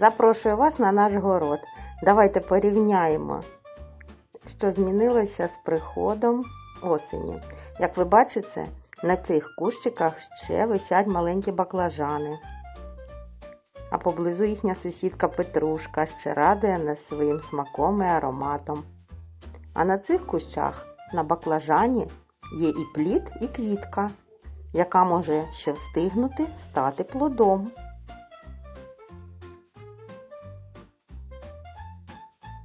Запрошую вас на наш город. Давайте порівняємо, що змінилося з приходом осені. Як ви бачите, на цих кущиках ще висять маленькі баклажани. А поблизу їхня сусідка Петрушка ще радує нас своїм смаком і ароматом. А на цих кущах на баклажані є і плід, і квітка, яка може ще встигнути стати плодом.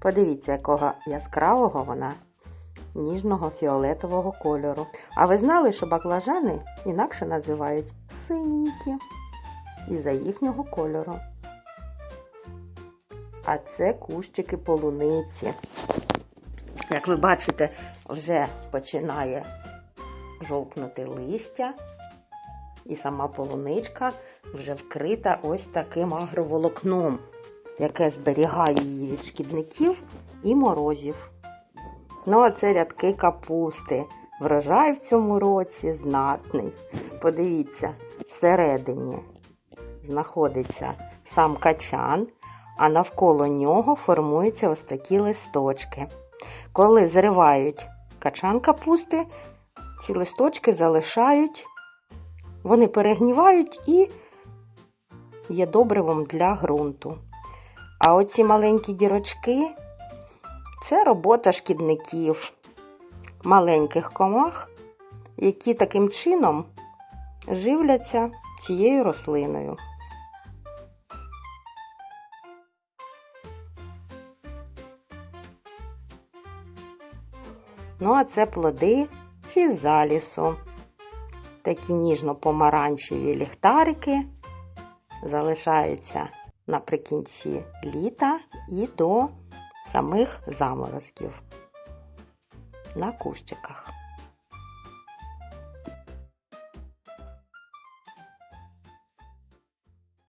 Подивіться, якого яскравого вона ніжного фіолетового кольору. А ви знали, що баклажани інакше називають синенькі із-за їхнього кольору. А це кущики полуниці. Як ви бачите, вже починає жовкнути листя, і сама полуничка вже вкрита ось таким агроволокном, яке зберігає її від шкідників і морозів. Ну, а це рядки капусти. Врожай в цьому році знатний. Подивіться, всередині знаходиться сам качан, а навколо нього формуються ось такі листочки. Коли зривають качан капусти, ці листочки залишають, вони перегнівають і є добривом для ґрунту. А оці маленькі дірочки це робота шкідників, маленьких комах, які таким чином живляться цією рослиною. Ну, а це плоди фізалісу. Такі ніжно-помаранчеві ліхтарики залишаються наприкінці літа і до самих заморозків на кущиках.